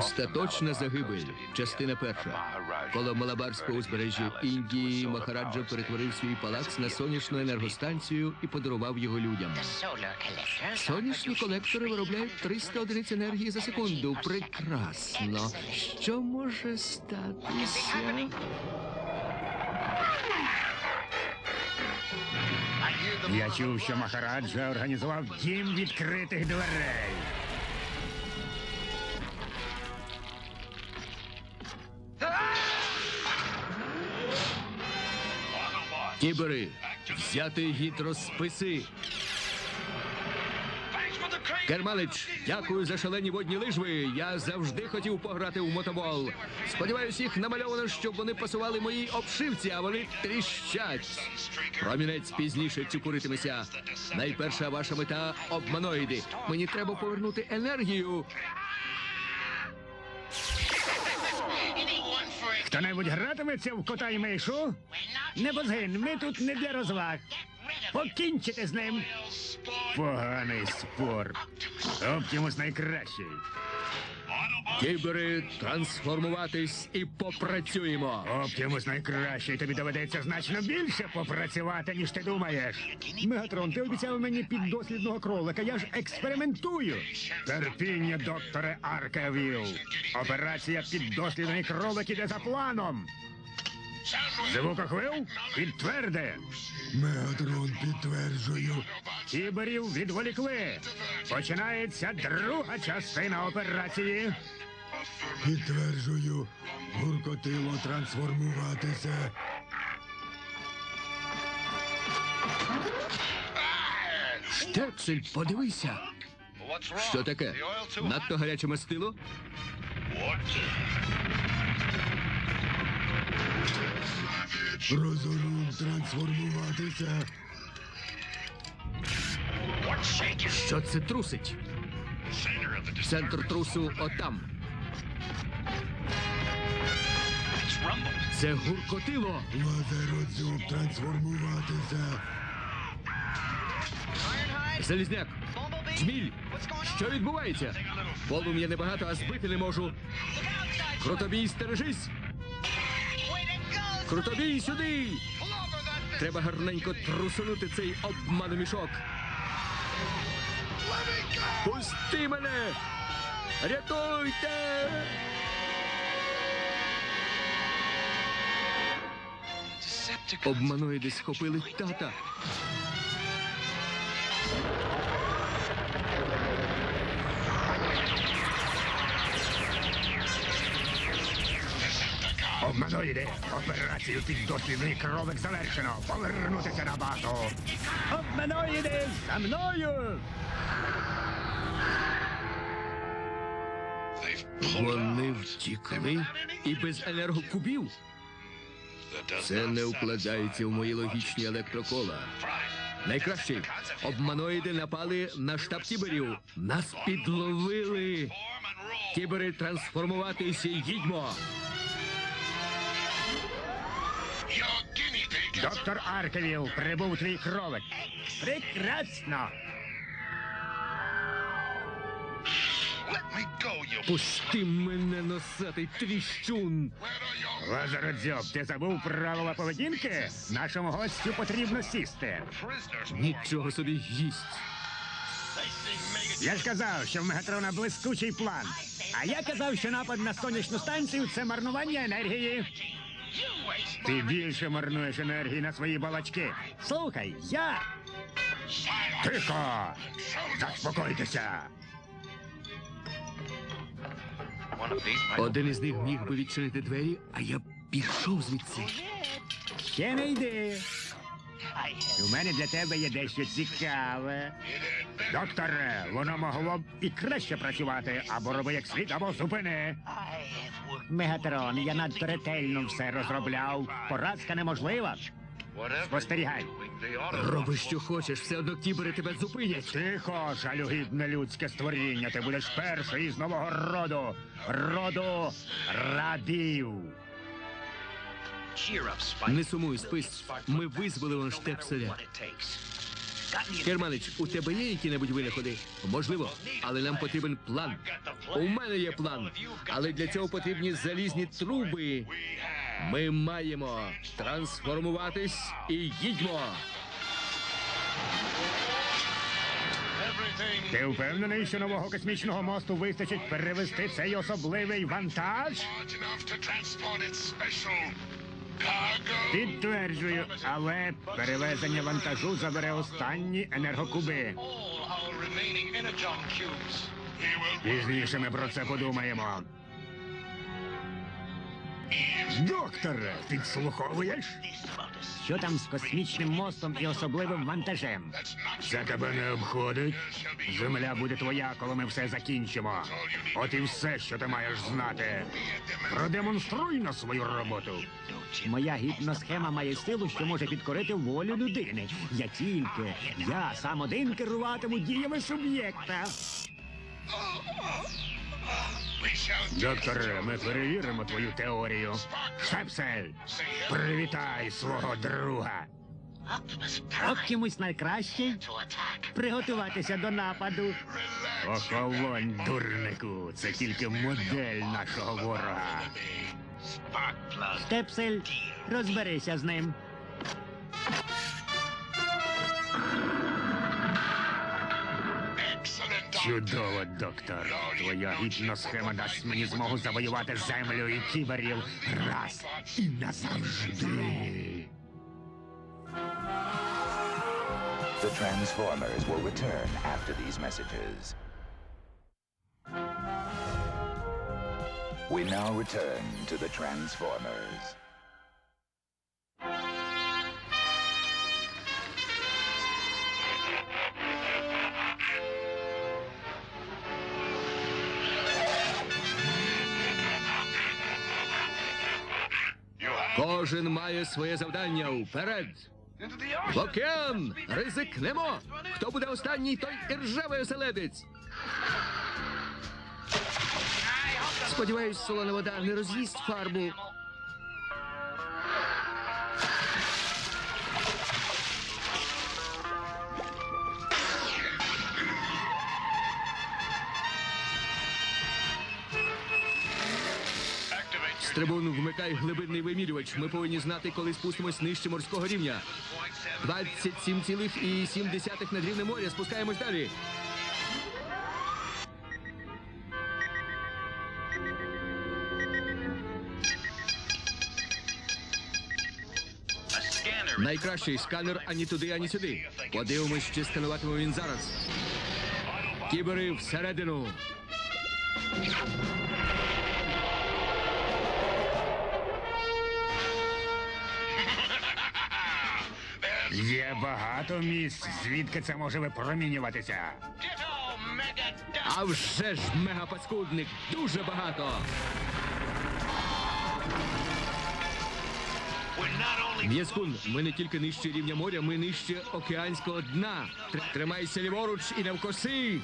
Остаточна загибель. Частина перша. Коло Малабарського узбережжя Індії Махараджа перетворив свій палац на сонячну енергостанцію і подарував його людям. Сонячні колектори виробляють 300 одиниць енергії за секунду. Прекрасно. Що може статися? Я чув, що Махараджа організував дім відкритих дверей. Кібери, взяти гідросписи. Керманич, дякую за шалені водні лижви. Я завжди хотів пограти у мотобол. Сподіваюсь, їх намальовано, щоб вони пасували моїй обшивці, а вони тріщать. Промінець пізніше цюкуритиметься. Найперша ваша мета обманоїди. Мені треба повернути енергію. Хто-небудь гратиметься в кота й мишу? Не бозгин, ми тут не для розваг. Покінчите з ним. Поганий спор. Оптимус найкращий. Кібери, трансформуватись і попрацюємо. Оптимус найкращий. Тобі доведеться значно більше попрацювати, ніж ти думаєш. Мегатрон, ти обіцяв мені піддослідного кролика. Я ж експериментую. Терпіння, докторе Аркавіл. Операція піддослідний кролик іде за планом. Звукохвил підтверди. Мегатрон підтверджую. Кіберів відволікли. Починається друга частина операції. Підтверджую. Гуркотило трансформуватися. Штепсель, подивися. Що таке? Надто гаряче мастило? Розорун трансформуватися. Що це трусить? Центр трусу отам. Це гуркотило. Лазеродзьоб трансформуватися. Залізняк. Джміль. Що відбувається? Полум'я небагато, а збити не можу. Крутобій, стережись. Крутобій сюди. Треба гарненько трусунути цей обманомішок. Пусти мене! Рятуйте! Обманоїди схопили тата. Обманоїди. Операцію піддослідний кролик завершено. Повернутися на базу. Обманоїди за мною. Вони втікли і без енергокубів. Це не вкладається в мої логічні електрокола. Найкращий обманоїди напали на штаб кіберів. Нас підловили. Кібери трансформуватися їдьмо. Доктор Аркевіл, прибув твій кролик. Прекрасно. Пусти мене носатий тріщун. Лазародзьоб, ти забув правила поведінки? Нашому гостю потрібно сісти. Нічого собі їсть. Я ж казав, що в Мегатрона блискучий план. А я казав, що напад на сонячну станцію це марнування енергії. Ти більше марнуєш енергії на свої балачки. Слухай, я. Тихо! Заспокойтеся! Один із них міг би відчинити двері, а я б пішов звідси. Ще не йди. У мене для тебе є дещо цікаве. Докторе, воно могло б і краще працювати, або роби як слід, або зупини. Мегатрон, я надто ретельно все розробляв. Поразка неможлива. Спостерігай. Роби, що хочеш, все одно кібери тебе зупинять. Тихо, жалюгідне людське створіння. Ти будеш перший із нового роду. Роду рабів. Не сумуй, спис. Ми визволимо штепселя. Керманич, у тебе є які-небудь винаходи? Можливо, але нам потрібен план. У мене є план, але для цього потрібні залізні труби. Ми маємо трансформуватись і їдьмо. Ти впевнений, що нового космічного мосту вистачить перевести цей особливий вантаж? Підтверджую, але перевезення вантажу забере останні енергокуби. Пізніше ми про це подумаємо. Докторе, підслуховуєш? Що там з космічним мостом і особливим вантажем? Це тебе не обходить. Земля буде твоя, коли ми все закінчимо. От і все, що ти маєш знати. Продемонструй на свою роботу. Моя гіпносхема має силу, що може підкорити волю людини. Я тільки, я сам один керуватиму діями суб'єкта. Докторе, ми перевіримо твою теорію. Штепсель, привітай свого друга. Оптимус найкращий. Приготуватися до нападу. Охолонь, дурнику. Це тільки модель нашого ворога. Штепсель, розберися з ним. Чудово, доктор. Твоя гіпносхема дасть мені змогу завоювати землю і кіберів раз і назавжди. The Transformers will return after these messages. We now return to the Transformers. Кожен має своє завдання вперед. В океан! Ризикнемо! Хто буде останній, той і ржавий оселедець. Сподіваюсь, солона вода не роз'їсть фарбу. Стрибун, вмикай глибинний вимірювач. Ми повинні знати, коли спустимось нижче морського рівня. 27,7 над рівнем моря. Спускаємось далі. Найкращий сканер ані туди, ані сюди. Подивимось, чи скануватиме він зараз. Кібери всередину. Є багато місць, звідки це може випромінюватися. А вже ж мегапаскудник дуже багато. М'язкун, ми не тільки нижче рівня моря, ми нижче океанського дна. Тримайся ліворуч і навкоси.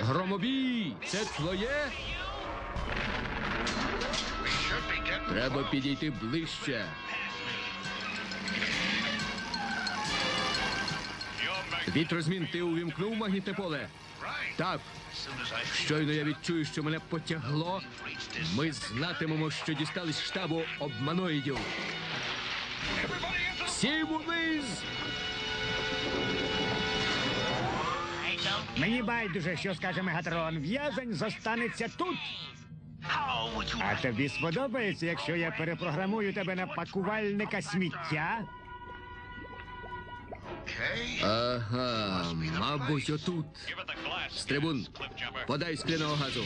Громобій, це твоє? Треба підійти ближче. Вітрозмін, ти увімкнув магнітне поле? Так. Щойно я відчую, що мене потягло. Ми знатимемо, що дістались штабу обманоїдів. Всім униз! Мені байдуже, що скаже Мегатрон. В'язень зостанеться тут. А тобі сподобається, якщо я перепрограмую тебе на пакувальника сміття? Ага, мабуть, отут. Стрибун, подай скляного газу.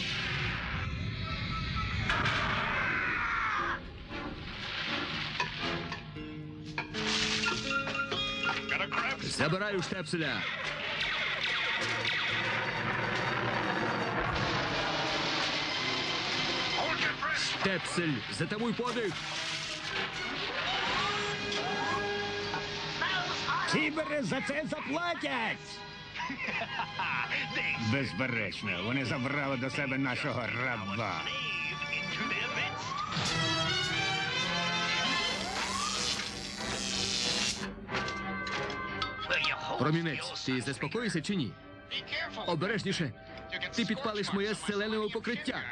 Забираю штепселя. Штепсель, затамуй подих. Кібери за це заплатять. Безперечно, вони забрали до себе нашого раба. Промінець, ти заспокоїшся чи ні? Обережніше. Ти підпалиш моє селенове покриття.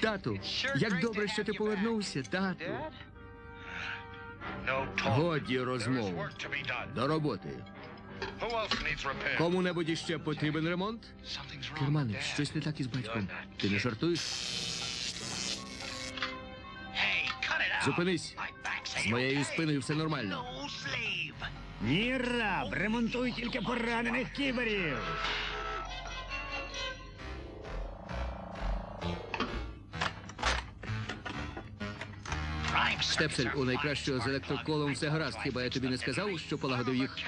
Тату, як добре, що ти повернувся, тату. Годі розмов. До роботи. Кому-небудь іще потрібен ремонт? Кермане, щось не так із батьком. Ти не жартуєш? Зупинись. З моєю спиною все нормально. Ні, раб, ремонтуй тільки поранених кіберів. Штепсель, у найкращого з електроколом все гаразд. Хіба я тобі не сказав, що полагодив їх?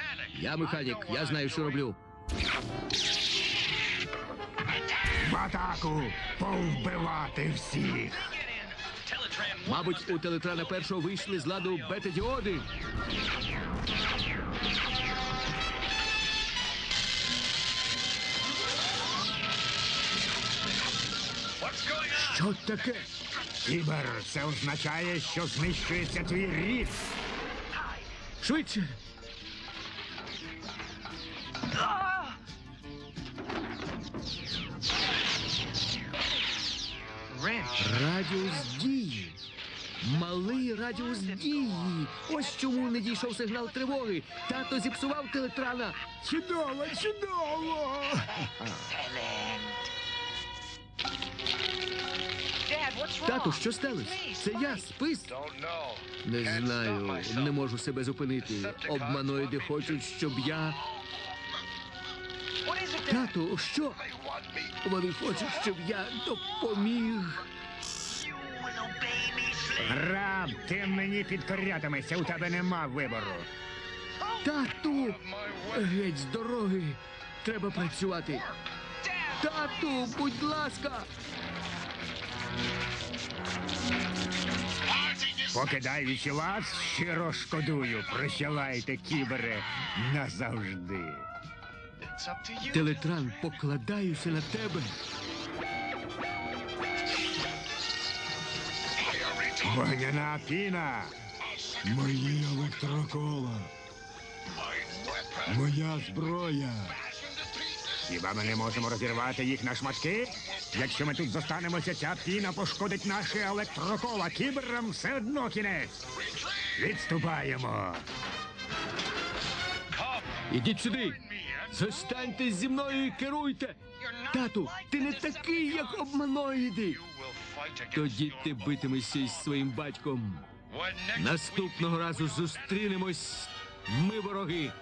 Я механік, я знаю, що роблю. В атаку! Повбивати всіх! Мабуть, у телетрана першого вийшли з ладу бета-діоди. Що таке? Кібер, це означає, що знищується твій рід. Швидше. Радіус дії. Малий радіус дії. Ось чому не дійшов сигнал тривоги. Тато зіпсував телетрана. Чудово, чудово! Тату, що сталося? Це я, спис. Не знаю, не можу себе зупинити. Обманоїди хочуть, щоб я. Тату, що? Вони хочуть, щоб я допоміг. Раб, ти мені підкорятимешся, у тебе нема вибору. Тату! Геть з дороги. Треба працювати. Тату, будь ласка. Покидай вічі вас, щиро шкодую. Прощавайте, кібере, назавжди. Телетран, покладаюся на тебе. Вогняна піна. Мої електрокола. Моя зброя. Хіба ми не можемо розірвати їх на шматки? Якщо ми тут зостанемося, ця піна пошкодить наші електрокола. Кіберам все одно кінець. Відступаємо. Ідіть сюди. Зостаньте зі мною і керуйте. Тату, ти не такий, як обманоїди. Тоді ти битимешся із своїм батьком. Наступного разу зустрінемось. Ми вороги.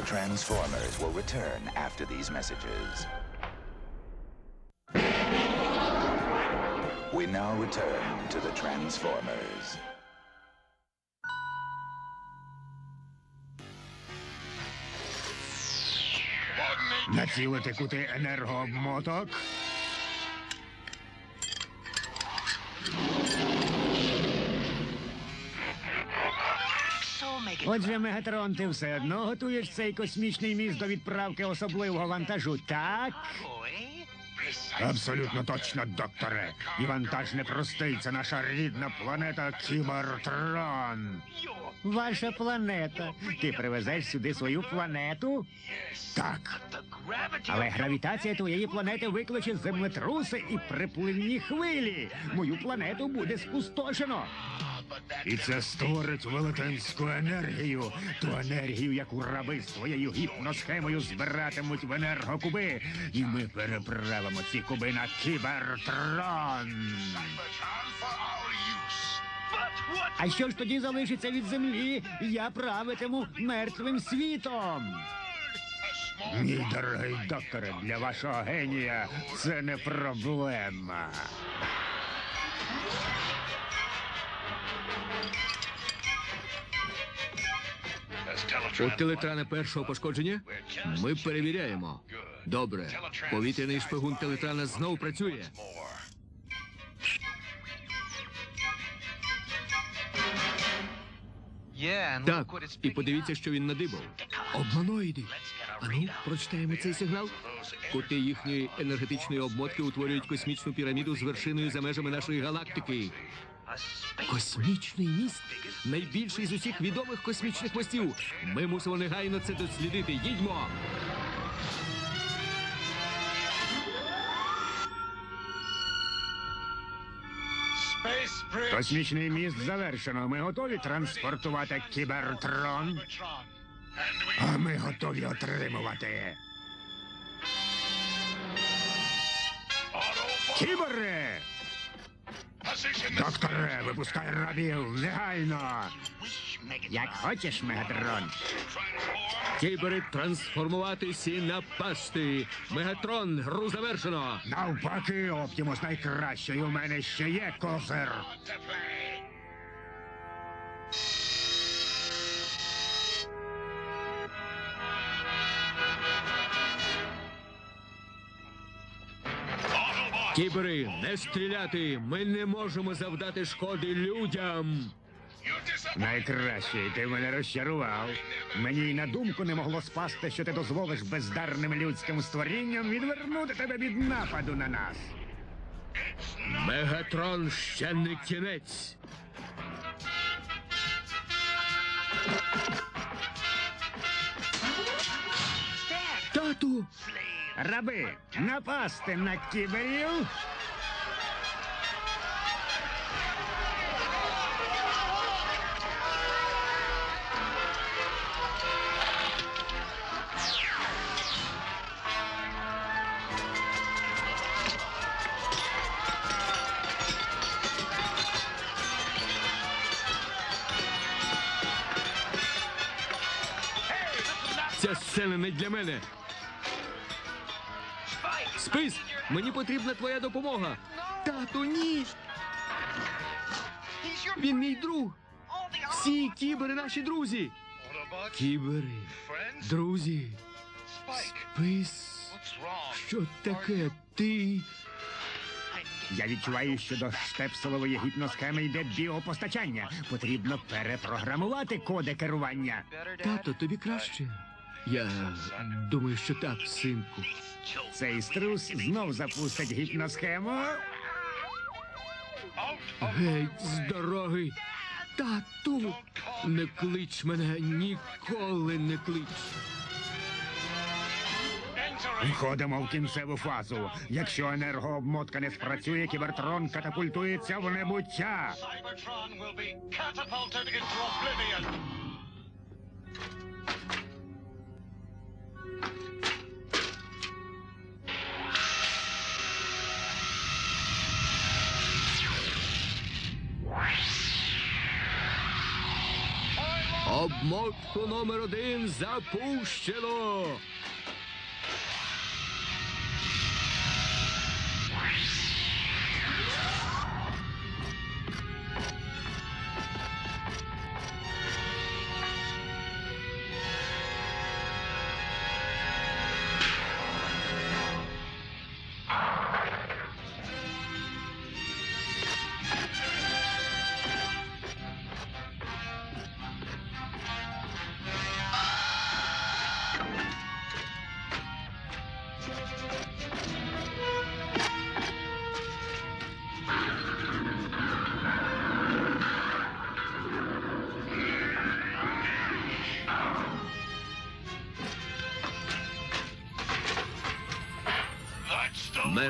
The Transformers will return after these messages. We now return to the Transformers. Na siłę kute energomotok? Отже, Мегатрон, ти все одно готуєш цей космічний міст до відправки особливого вантажу, так? Абсолютно точно, докторе. І вантаж непростий. Це наша рідна планета Кібертрон. Ваша планета. Ти привезеш сюди свою планету? Так. Але гравітація твоєї планети викличе землетруси і припливні хвилі. Мою планету буде спустошено. І це створить велетенську енергію, ту енергію, яку раби своєю гіпносхемою збиратимуть в енергокуби. І ми переправимо ці куби на кібертрон. А що ж тоді залишиться від землі? Я правитиму мертвим світом. Мій дорогий докторе, для вашого генія це не проблема. У телетрана першого пошкодження ми перевіряємо. Добре. Повітряний шпигун телетрана знов працює. Так, і подивіться, що він надибав. Обманоїди. Ану, прочитаємо цей сигнал. Кути їхньої енергетичної обмотки утворюють космічну піраміду з вершиною за межами нашої галактики. Космічний міст найбільший з усіх відомих космічних мостів. Ми мусимо негайно це дослідити. Їдьмо! Космічний міст завершено. Ми готові транспортувати кібертрон. А ми готові отримувати. Кібери! Докторе, випускай рабів негайно. Як хочеш, мегатрон. Кібери трансформуватися і напасти. Мегатрон, гру завершено. Навпаки, Оптімус найкращий. У мене ще є козир. Кібери, не стріляти. Ми не можемо завдати шкоди людям. Найкращий, ти мене розчарував. Мені й на думку не могло спасти, що ти дозволиш бездарним людським створінням відвернути тебе від нападу на нас. Мегатрон ще не кінець. Тату! Раби, напасти на кіберів. Ця сцена не для мене. Спис, мені потрібна твоя допомога. Тату, ні. Він мій друг. Всі кібери наші друзі. Кібери, друзі. Спис. Що таке? Ти. Я відчуваю, що до штепселової гіпносхеми йде біопостачання. Потрібно перепрограмувати коди керування. Тато, тобі краще. Я думаю, що так, синку. Цей струс знов запустить гіпносхему. Геть з дороги. Тату, не клич мене, ніколи не клич. Входимо в кінцеву фазу. Якщо енергообмотка не спрацює, кібертрон катапультується в небуття. Обмотку номер один запущено.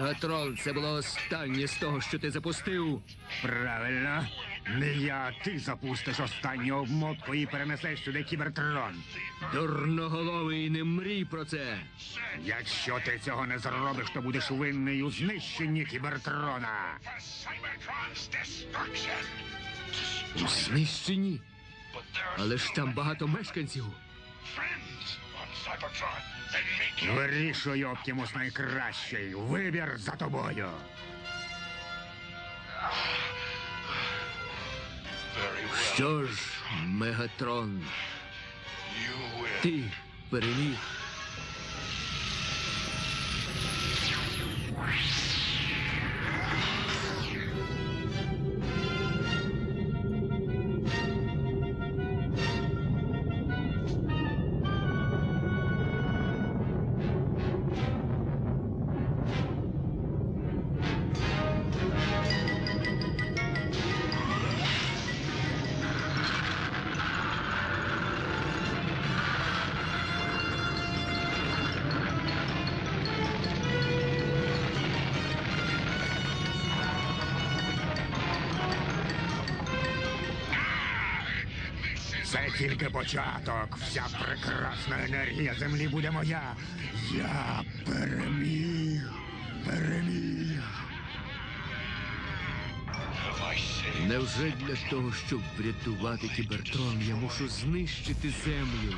Мегатрон, це було останнє з того, що ти запустив. Правильно. Не я, ти запустиш останню обмотку і перенесеш сюди кібертрон. Дурноголовий, не мрій про це. Якщо ти цього не зробиш, то будеш винний у знищенні кібертрона. У знищенні. Але ж там багато мешканців. Вирішуй, Оптімус найкращий. Вибір за тобою. Що ж, Мегатрон, ти переміг. Тільки початок. Вся прекрасна енергія землі буде моя. Я переміг. Переміг. Невже для того, щоб врятувати кібертрон, я мушу знищити землю?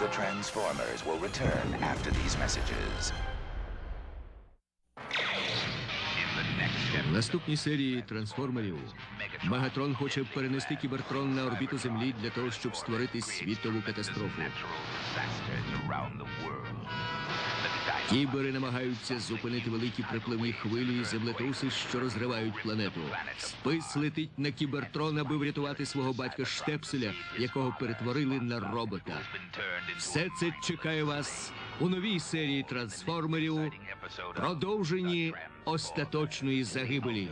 The Transformers will return after these messages. В наступній серії трансформерів Мегатрон хоче перенести кібертрон на орбіту Землі для того, щоб створити світову катастрофу. Кібери намагаються зупинити великі припливні хвилі і землетруси, що розривають планету. Спис летить на кібертрон, аби врятувати свого батька Штепселя, якого перетворили на робота. Все це чекає вас у новій серії трансформерів, продовженні остаточної загибелі.